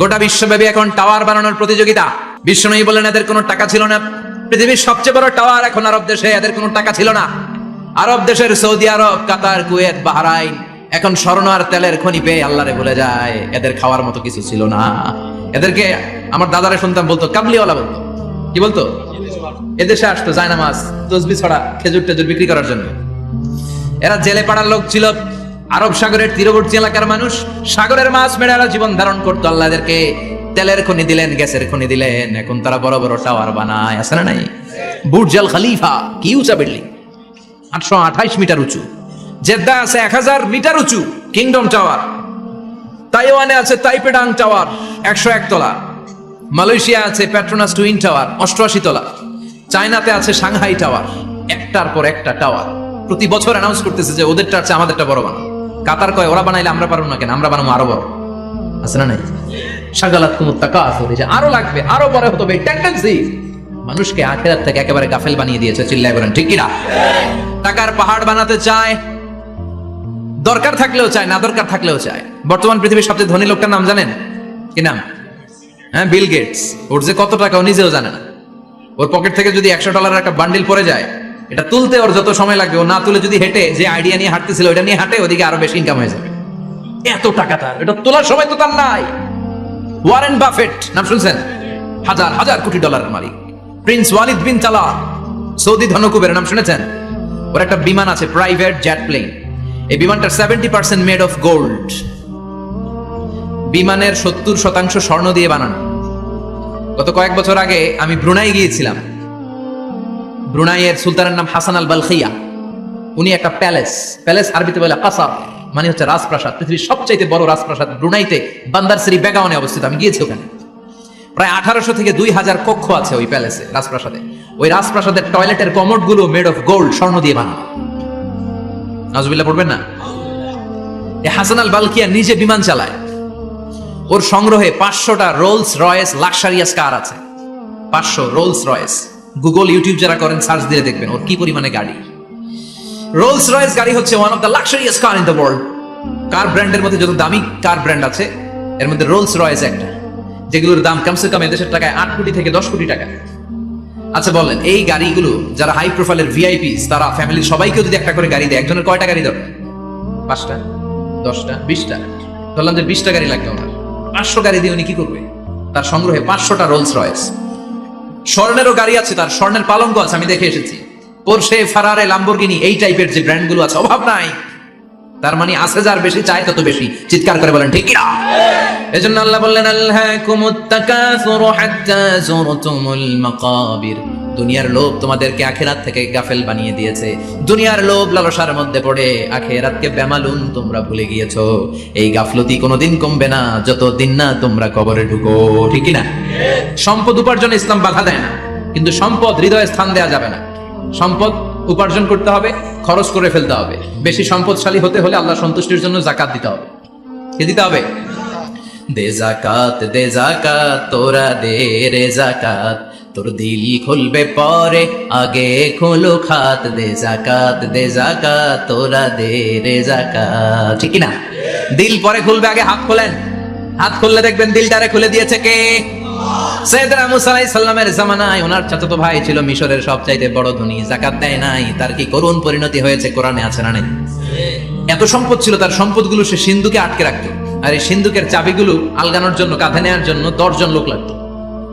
গোটা বিশ্বব্যাপী এখন টাওয়ার বানানোর প্রতিযোগিতা। বিশ্বনয়ী বলেন এদের কোনো টাকা ছিল না। পৃথিবীর সবচেয়ে বড় টাওয়ার এখন আরব দেশে, এদের কোনো টাকা ছিল না। আরব দেশের Saudi Arab, Qatar, Kuwait, Bahrain, এখন স্বর্ণ আর তেলের খনি পেয়ে আল্লাহরে ভুলে যায়, এদের খাওয়ার মতো কিছু ছিল না। এদেরকে আমার দাদারে শুনতাম বলতো, কাবলিওয়ালা বলতো। কি বলতো? এদেশে আসতো জায়নামাজ, তসবি ছড়া, খেজুর টেজুর বিক্রি করার জন্য। এরা জেলে পাড়ার লোক ছিল আরব সাগরের তীরবর্তী এলাকার মানুষ সাগরের মাছ এরা জীবন ধারণ করতো। আল্লাহ এদেরকে তেলের খনি দিলেন, গ্যাসের খনি দিলেন। এখন তারা বড় বড় টাওয়ার বানায়, আছে না নাই? বুর্জাল খালিফা, কি উঁচা বিল্ডিং আটশো আঠাইশ মিটার উঁচু। জেদ্দা আছে এক হাজার মিটার উঁচু কিংডম টাওয়ার তাইওয়ানে আছে তাইপেডাং টাওয়ার একশো এক তলা। মালয়েশিয়া আছে প্যাট্রোনাস টুইন টাওয়ার অষ্টআশি তলা। চায়নাতে আছে সাংহাই টাওয়ার একটার পর একটা টাওয়ার প্রতি বছর অ্যানাউন্স করতেছে যে ওদেরটা আছে আমাদেরটা বড় বানাও। কাতার কয়, ওরা বানাইলে আমরা পারব না কেন? আমরা বানাবো আরও বড়। আছে না নাই? সাগালাত কুমুত টাকা আছে যে আরও লাগবে, আরও বড় হতে হবে টেন্ডেন্সি মানুষকে আখেরাত থেকে একেবারে গাফেল বানিয়ে দিয়েছে, চিল্লায় বলেন, ঠিক কিনা টাকার পাহাড় বানাতে চায়, দরকার থাকলেও চায়, না দরকার থাকলেও চায়। বর্তমান পৃথিবীর সবচেয়ে ধনী লোকটার নাম জানেন? কি নাম? হ্যাঁ বিল গেটস। ওর যে কত টাকা, ও নিজেও জানে না। ওর পকেট থেকে যদি একশো ডলারের একটা বান্ডিল পড়ে যায় এটা তুলতে ওর যত সময় লাগবে, ও না তুলে যদি হেঁটে যে আইডিয়া নিয়ে হাঁটতেছিল ওটা নিয়ে হাঁটে ওদিকে আরও বেশি ইনকাম হয়ে যাবে। এত টাকা তার, এটা তোলার সময় তো তার নাই। ওয়ারেন বাফেট নাম শুনছেন? হাজার হাজার কোটি ডলারের মালিক। প্রিন্স ওয়ালিদ বিন তালা সৌদি ধনকুবের, নাম শুনেছেন? ওর একটা বিমান আছে প্রাইভেট জেট প্লেন এই বিমানটার seventy percent made of gold বিমানের সত্তর শতাংশ স্বর্ণ দিয়ে বানানো। গত কয়েক বছর আগে আমি ব্রুনাই গিয়েছিলাম। ব্রুনাইয়ের সুলতানের নাম হাসান আল বালখিয়া উনি একটা প্যালেস। প্যালেস আরবিতে বলে কাসার মানে হচ্ছে রাজপ্রাসাদ। পৃথিবীর সবচাইতে বড় রাজপ্রাসাদ ব্রুনাইতে, বান্দার শ্রী বেগাওয়ানে অবস্থিত। আমি গিয়েছি ওখানে। প্রায় আঠারোশো থেকে দুই হাজার কক্ষ আছে ওই প্যালেসে, রাজপ্রাসাদে। ওই রাজপ্রাসাদের টয়লেটের কমোডগুলো মেড অফ গোল্ড স্বর্ণ দিয়ে বানানো। নাজবিল্লা পড়বেন না? এ হাসান আল বালকিয়া নিজে বিমান চালায়। ওর সংগ্রহে পাঁচশোটা রোলস রয়েস লাক্সারিয়াস কার আছে। পাঁচশো রোলস রয়েস গুগল ইউটিউব যারা করেন সার্চ দিয়ে দেখবেন ওর কি পরিমাণে গাড়ি। রোলস রয়েস গাড়ি হচ্ছে one of the luxurious car in the world car ব্র্যান্ডের মধ্যে যত দামি কার ব্র্যান্ড আছে, এর মধ্যে রোলস রয়েস একটা। যেগুলোর দাম কমসে কম এদেশের টাকায় আট কোটি থেকে দশ কোটি টাকা। আচ্ছা বলেন, এই গাড়িগুলো যারা হাই প্রোফাইলের ভিআইপি তারা ফ্যামিলির সবাইকে যদি একটা করে গাড়ি দেয়, একজনের কয়টা গাড়ি দরকার পাঁচটা, দশটা, বিশটা। ধরলাম যে বিশটা গাড়ি লাগবে ওনার। পাঁচশো গাড়ি দিয়ে উনি কি করবে? তার সংগ্রহে পাঁচশোটা রোলস রয়েস স্বর্ণেরও গাড়ি আছে, তার স্বর্ণের পালঙ্ক আছে, আমি দেখে এসেছি। পোর্শে ফারারে লাম্বরগিনি এই টাইপের যে ব্র্যান্ডগুলো আছে, অভাব নাই। তার মানে আছে যার বেশি চাই তত বেশি। চিৎকার করে বলেন, ঠিক না? এজন্য আল্লাহ বললেন আল্লাহ কুমুত্তাকাসুরু হাত্তা যুরতুমুল মাকাবির। দুনিয়ার লোভ তোমাদেরকে আখেরাত থেকে গাফেল বানিয়ে দিয়েছে। দুনিয়ার লোভ লালসার মধ্যে পড়ে আখেরাতকে বেমালুন তোমরা ভুলে গিয়েছো। এই গাফলতি কোনোদিন কমবে না যত দিন না তোমরা কবরে ঢুকো। ঠিক না সম্পদ উপার্জনে ইসলাম বাধা দেয় না, কিন্তু সম্পদ হৃদয়ে স্থান দেওয়া যাবে না। সম্পদ উপার্জন করতে হবে, খরচ করে ফেলতে হবে। বেশি সম্পদশালী হতে হলে আল্লাহ সন্তুষ্টির জন্য জাকাত দিতে হবে। কি দিতে হবে? দে জাকাত দে জাকাত তোরা দে রে জাকাত তোর দিল খুলবে পরে, আগে খোলো খাত দে জাকাত দে জাকাত তোরা দে রে জাকাত ঠিক না দিল পরে খুলবে, আগে হাত খোলেন। হাত খুললে দেখবেন দিলটারে খুলে দিয়েছে কে? সৈয়দনা মুসা সালামের জামানায় ওনার চাচাতো ভাই ছিল মিশরের সবচাইতে বড় ধনী জাকাত দেয় নাই। তার কি করুণ পরিণতি হয়েছে কোরআনে আছে না নাই? এত সম্পদ ছিল, তার সম্পদগুলো সে সিন্ধুকে আটকে রাখতো। আর এই সিন্ধুকের চাবিগুলো আলগানোর জন্য, কাঁধে নেওয়ার জন্য দশজন লোক লাগতো।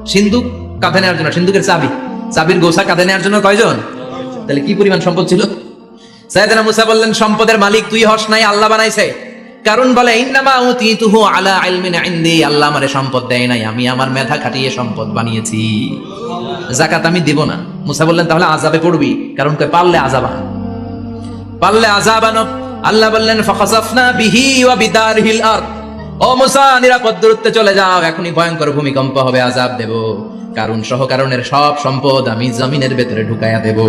সিন্ধুক কাঁধে নেওয়ার জন্য, সিন্ধুকের চাবি। চাবির গোসা কাঁধে নেওয়ার জন্য কয়জন? তাহলে কি পরিমাণ সম্পদ ছিল? সাইয়েদনা মুসা বললেন, সম্পদের মালিক তুই হস নাই, আল্লাহ বানাইছে। কারণ বলে, ইন্নামা আল্লাহ আমারে সম্পদ দেয় নাই, আমি আমার মেধা খাটিয়ে সম্পদ বানিয়েছি। জাকাত আমি দিব না। মুসা বললেন, তাহলে আযাবে পড়বি। কারণ কই পারলে আযাব পারলে আযাব আল্লাহ বললেন, ফাখাসাফনা বিহি ওয়া বিদারহিল আরদ। ও মুসা, নিরাপদ দূরত্বে চলে যাও, এখনই ভয়ঙ্কর ভূমিকম্প হবে, আযাব দেব। কারণ সহ কারণের সব সম্পদ আমি জমিনের ভেতরে ঢুকাইয়া দেব।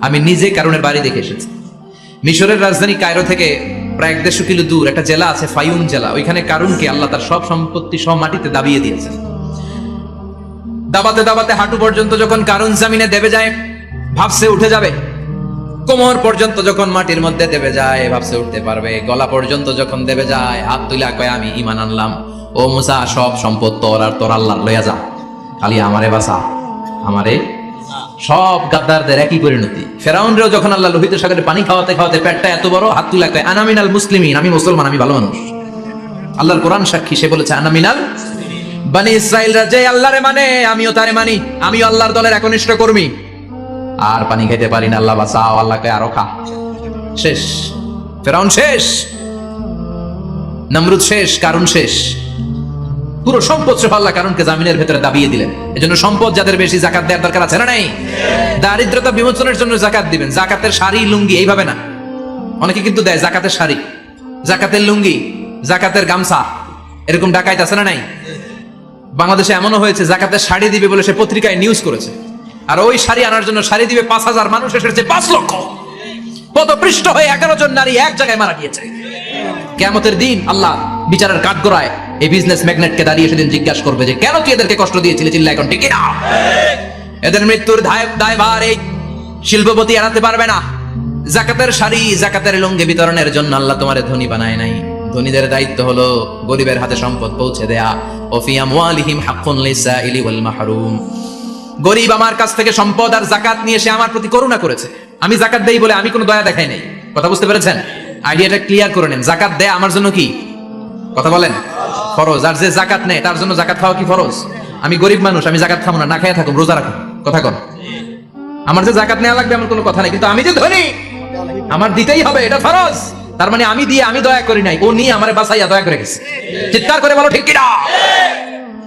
আমি নিজে কারণের বাড়ি দেখে এসেছি। মিশরের রাজধানী কায়রো থেকে প্রায় এক দেড়শো কিলো দূর একটা জেলা আছে, ফাইউন জেলা। ওইখানে কারুনকে আল্লাহ তার সব সম্পত্তি সব মাটিতে দাবিয়ে দিয়েছেন। দাবাতে দাবাতে হাঁটু পর্যন্ত যখন কারুন জামিনে দেবে যায়, ভাবছে উঠে যাবে। কোমর পর্যন্ত যখন মাটির মধ্যে দেবে যায়, ভাবছে উঠতে পারবে। গলা পর্যন্ত যখন দেবে যায়, হাত তুলে কয়, আমি ইমান আনলাম। ও মুসা, সব সম্পদ তোর আর তোর আল্লাহ লইয়া যা। খালি আমারে বাসা আমারে সব গাদ্দারদের একই পরিণতি। ফেরাউনরেও যখন আল্লাহ লোহিত সাগরে পানি খাওয়াতে খাওয়াতে পেটটা এত বড়, হাত তুলে কয় আনামিনাল মুসলিমিন, আমি মুসলমান, আমি ভালো মানুষ। আল্লাহর কোরআন সাক্ষী, সে বলেছে আনামিনাল বানি ইসরাইলরা যে আল্লাহরে মানে আমিও তারে মানি। আমিও আল্লাহর দলের একনিষ্ঠ কর্মী। আর পানি খাইতে পারি না, আল্লাহ বাঁচাও, আল্লাহকে আরও খা। শেষ। ফেরাউন শেষ। নমরুদ শেষ কারণ শেষ। পুরো সম্পদ সহ আল্লাহ কারণকে জামিনের ভেতরে দাবিয়ে দিলেন। এজন্য সম্পদ যাদের বেশি, জাকাত দেওয়ার দরকার আছে না নাই? দারিদ্রতা বিমোচনের জন্য জাকাত দিবেন। জাকাতের শাড়ি লুঙ্গি, এইভাবে না। অনেকে কিন্তু দেয় জাকাতের শাড়ি জাকাতের লুঙ্গি, জাকাতের গামছা। এরকম ডাকাইত আছে না নাই? বাংলাদেশে এমনও হয়েছে, জাকাতের শাড়ি দিবে বলে সে পত্রিকায় নিউজ করেছে। আর ওই শাড়ি আনার জন্য শাড়ি দিবে পাঁচ হাজার মানুষ এসেছে পাঁচ লক্ষ। পদপৃষ্ট হয়ে এগারো জন নারী এক জায়গায় মারা গিয়েছে। কেমতের দিন আল্লাহ বিচারের কাঠগড়ায় এই বিজনেস ম্যাগনেটকে দাঁড়িয়ে সেদিন জিজ্ঞাসা করবে যে, কেন তুই এদেরকে কষ্ট দিয়েছিলি চিল্লা এখন ঠিক না? এদের মৃত্যুর দায়ভার এই শিল্পপতি এড়াতে পারবে না। জাকাতের শাড়ি, জাকাতের লুঙ্গি বিতরণের জন্য আল্লাহ তোমারে ধনী বানায় নাই। ধনীদের দায়িত্ব হলো গরিবের হাতে সম্পদ পৌঁছে দেয়া। ওফিয়া মুআলিহিম হাক্কুন লিসাইলি ওয়াল মাহরুম। গরিব আমার কাছ থেকে সম্পদ আর জাকাত নিয়ে সে আমার প্রতি করুণা করেছে। আমি জাকাত দেই বলে আমি কোনো দয়া দেখাই নাই। কথা বুঝতে পেরেছেন? আইডিয়াটা ক্লিয়ার করে নেন। জাকাত দেয় আমার জন্য কি? কথা বলেন। ফরজ। আর যে জাকাত নেয়, তার জন্য জাকাত খাওয়া কি ফরজ? আমি গরিব মানুষ, আমি জাকাত খাব না না খেয়ে থাকুন, রোজা রাখুন। কথা কন। আমার যে জাকাত নেওয়া লাগবে আমার কোনো কথা নেই, কিন্তু আমি যে ধনী, আমার দিতেই হবে, এটা ফরজ। তার মানে আমি দিয়ে আমি দয়া করি নাই, ও নিয়ে আমার বাসাইয়া দয়া করে গেছে। চিৎকার করে বলো, ঠিক কিনা?